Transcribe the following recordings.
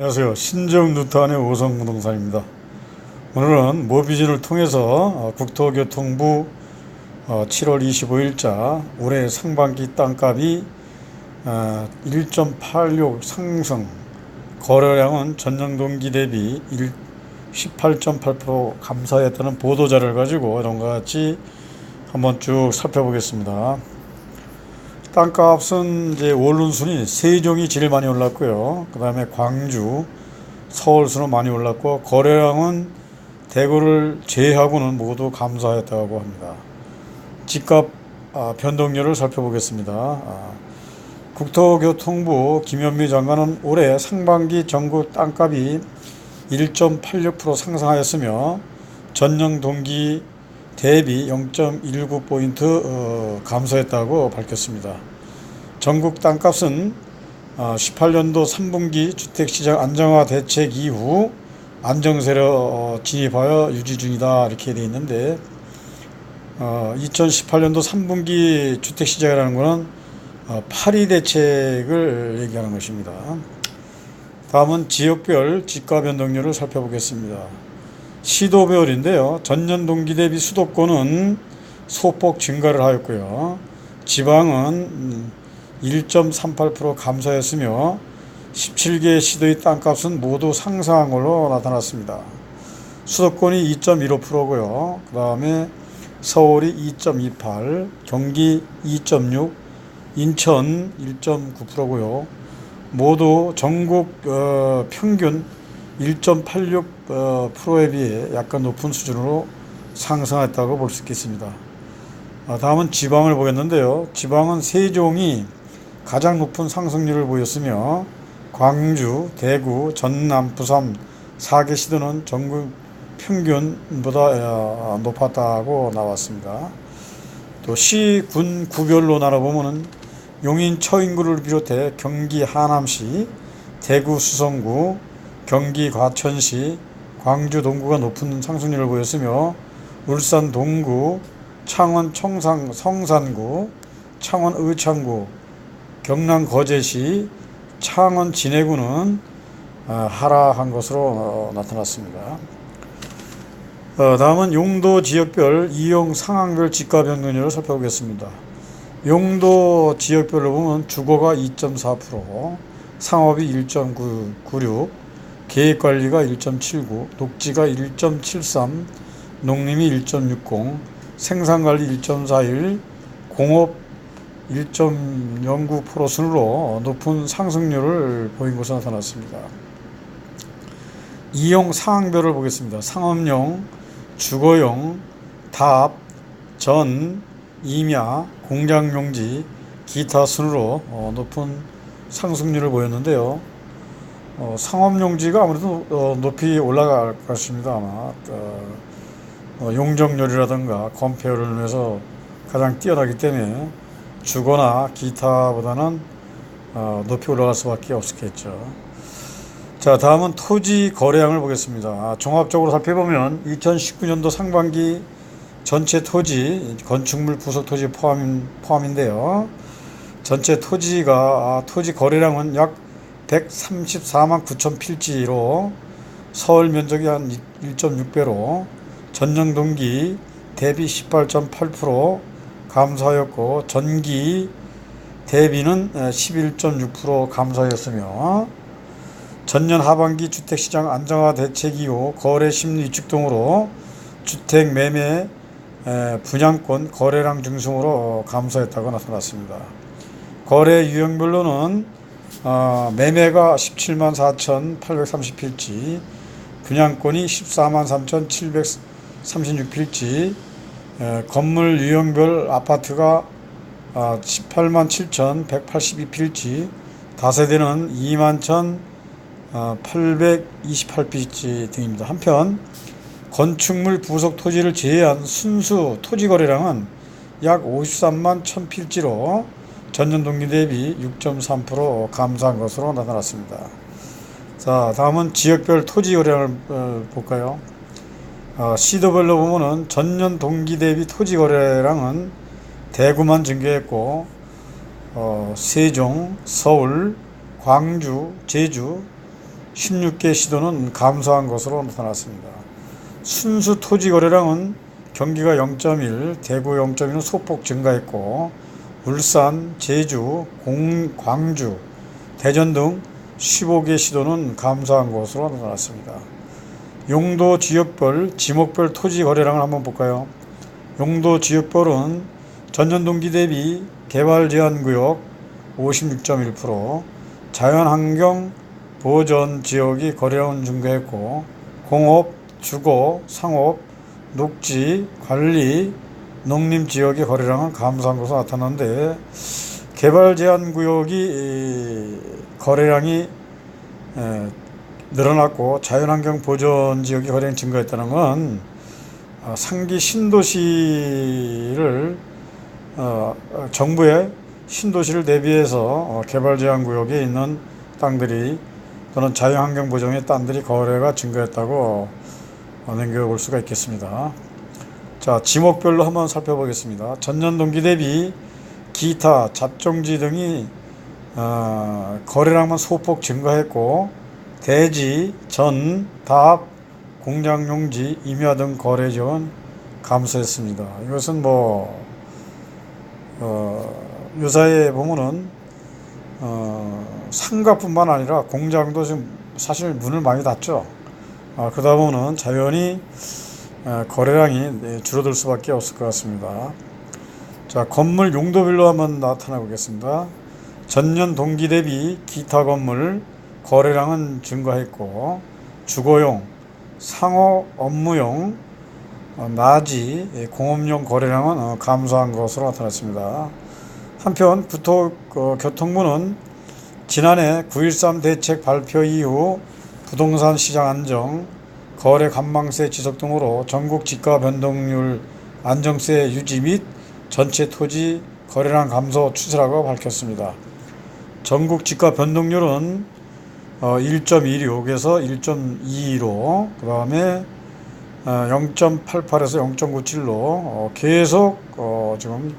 안녕하세요. 신정누탄의 오성 부동산입니다. 오늘은 모비진을 통해서 어, 국토교통부 어, 7월 25일자 올해 상반기 땅값이 어, 1.86 상승, 거래량은 전년 동기 대비 1 18.8% 감소했다는 보도자를 가지고 이런 것 같이 한번 쭉 살펴보겠습니다. 땅값은 이제 오른 순위 세종이 제일 많이 올랐고요. 그 다음에 광주, 서울 순은 많이 올랐고 거래량은 대구를 제외하고는 모두 감소했다고 합니다. 집값 아, 변동률을 살펴보겠습니다. 아, 국토교통부 김현미 장관은 올해 상반기 전국 땅값이 1.86% 상승하였으며 전년 동기 대비 0.19포인트 어, 감소했다고 밝혔습니다. 전국 땅값은 어, 18년도 3분기 주택시장 안정화 대책 이후 안정세로 어, 진입하여 유지 중이다 이렇게 되어 있는데 어, 2018년도 3분기 주택시장이라는 것은 어, 파리 대책을 얘기하는 것입니다. 다음은 지역별 집가 변동률을 살펴보겠습니다. 시도별인데요. 전년 동기 대비 수도권은 소폭 증가를 하였고요. 지방은 1.38% 감소했으며 17개 시도의 땅값은 모두 상승한 걸로 나타났습니다. 수도권이 2.15%고요. 그 다음에 서울이 2.28, 경기 2.6, 인천 1.9%고요. 모두 전국 어, 평균 1.86% 에 비해 약간 높은 수준으로 상승했다고 볼 수 있겠습니다. 아, 다음은 지방을 보겠는데요. 지방은 세종이 가장 높은 상승률을 보였으며 광주, 대구, 전남, 부산 4개 시도는 전국 평균보다 어, 높았다고 나왔습니다. 또 시, 군, 구별로 나눠보면은 용인 처인구를 비롯해 경기 하남시, 대구 수성구, 경기 과천시, 광주 동구가 높은 상승률을 보였으며 울산 동구, 창원 청상 성산구, 창원 의창구, 경남 거제시, 창원 진해구는 어, 하락한 것으로 어, 나타났습니다. 어, 다음은 용도 지역별 이용 상황별 집가 변동률을 살펴보겠습니다. 용도 지역별로 보면 주거가 2.4%, 상업이 1.96, 계획관리가 1.79, 녹지가 1.73, 농림이 1.60, 생산관리 1.41, 공업 1.09% 순으로 높은 상승률을 보인 것으로 나타났습니다. 이용 상황별을 보겠습니다. 상업용, 주거용, 답, 전, 임야, 공장용지, 기타 순으로 어, 높은 상승률을 보였는데요. 어, 상업용지가 아무래도 어, 높이 올라갈 것입니다. 아마 어, 어, 용적률이라든가 컴페어를 위해서 가장 뛰어나기 때문에 주거나 기타보다는 어, 높이 올라갈 수밖에 없겠죠. 자, 다음은 토지 거래량을 보겠습니다. 아, 종합적으로 살펴보면 2019년도 상반기 전체 토지, 건축물 부속 토지 포함, 포함인데요. 전체 토지가, 아, 토지 거래량은 약 134만 9천 필지로 서울 면적이 한 1.6배로 전년 동기 대비 18.8% 감소하였고 전기 대비는 11.6% 감소하였으며 전년 하반기 주택시장 안정화 대책 이후 거래 심리 위축 등으로 주택 매매 분양권 거래량 증승으로 감소했다고 나타났습니다. 거래 유형별로는 어, 매매가 17만 4,830필지, 분양권이 14만 3,736필지, 건물 유형별 아파트가 어, 18만 7,182필지, 다세대는 2만 1,828필지 등입니다. 한편 건축물 부속 토지를 제외한 순수 토지 거래량은 약 53만 1000필지로 전년 동기 대비 6.3% 감소한 것으로 나타났습니다. 자, 다음은 지역별 토지 거래량을 어, 볼까요? 어, 시도별로 보면은 전년 동기 대비 토지 거래량은 대구만 증가했고 어, 세종, 서울, 광주, 제주, 16개 시도는 감소한 것으로 나타났습니다. 순수 토지 거래량은 경기가 0.1, 대구 0.1은 소폭 증가했고 울산, 제주, 공, 광주, 대전 등 15개 시도는 감소한 것으로 나타났습니다. 용도 지역별, 지목별 토지 거래량을 한번 볼까요? 용도 지역별은 전년 동기 대비 개발 제한 구역 56.1%, 자연환경 보전 지역이 거래량은 증가했고 공업, 주거, 상업, 녹지, 관리, 농림 지역의 거래량은 감소한 것으로 나타났는데 개발 제한 구역이 이, 거래량이 에, 늘어났고 자연환경 보전 지역의 거래량이 증가했다는 건 어, 상기 신도시를 어, 어, 정부의 신도시를 대비해서 어, 개발 제한 구역에 있는 땅들이 또는 자연환경 보정의 땅들이 거래가 증가했다고 어, 넘겨볼 수가 있겠습니다. 자, 지목별로 한번 살펴보겠습니다. 전년 동기 대비 기타, 잡종지 등이 어, 거래량만 소폭 증가했고 대지, 전, 답, 공장용지, 임야 등 거래 지원 감소했습니다. 이것은 뭐 어, 유사에 보면은 어, 상가뿐만 아니라 공장도 지금 사실 문을 많이 닫죠. 아, 그러다 보면 자연히 어, 거래량이 네, 줄어들 수밖에 없을 것 같습니다. 자, 건물 용도별로 한번 나타나 보겠습니다. 전년 동기 대비 기타 건물 거래량은 증가했고 주거용, 상호 업무용, 어, 나지, 예, 공업용 거래량은 어, 감소한 것으로 나타났습니다. 한편 국토교통부는 지난해 9.13 대책 발표 이후 부동산 시장 안정, 거래 관망세 지속 등으로 전국 지가 변동률 안정세 유지 및 전체 토지 거래량 감소 추세라고 밝혔습니다. 전국 지가 변동률은 어, 1.26에서 1.22로 그 다음에 어, 0.88에서 0.97로 어, 계속 어, 지금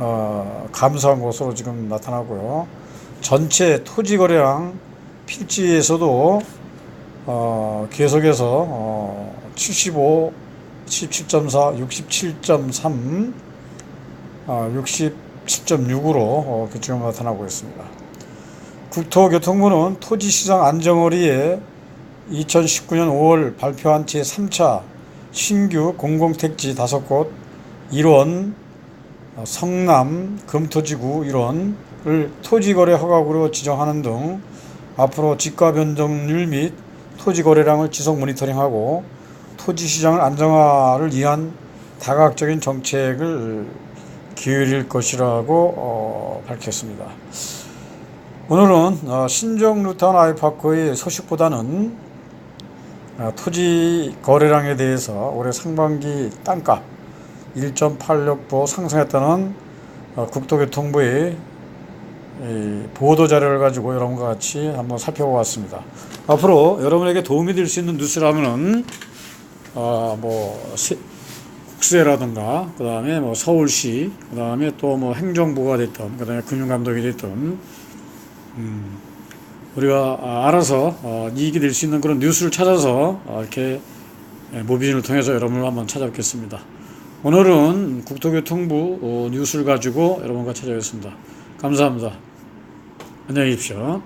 어, 감소한 것으로 지금 나타나고요. 전체 토지 거래량 필지에서도 어, 계속해서 어, 75, 17.4, 67.3, 어, 67.6으로 어, 지금 나타나고 있습니다. 국토교통부는 토지시장 안정어리에 2019년 5월 발표한 제3차 신규 공공택지 5곳 일원 어, 성남 금토지구 일원을 토지거래 허가구로 지정하는 등 앞으로 지가 변동률 및 토지 거래량을 지속 모니터링하고 토지 시장을 안정화를 위한 다각적인 정책을 기울일 것이라고 어, 밝혔습니다. 오늘은 어, 신정 루탄 아이파크의 소식보다는 어, 토지 거래량에 대해서 올해 상반기 땅값 1.86% 상승했다는 어, 국토교통부의 이 보도 자료를 가지고 여러분과 같이 한번 살펴보았습니다. 앞으로 여러분에게 도움이 될 수 있는 뉴스라면은 어뭐 국세라든가 그 다음에 뭐 서울시 그 다음에 또 뭐 행정부가 됐던 그 다음에 금융감독이 됐던 음 우리가 아, 알아서 어, 이익이 될 수 있는 그런 뉴스를 찾아서 어, 이렇게 예, 모비진을 통해서 여러분을 한번 찾아뵙겠습니다. 오늘은 국토교통부 어, 뉴스를 가지고 여러분과 찾아뵙겠습니다. 감사합니다. 안녕히 계십시오.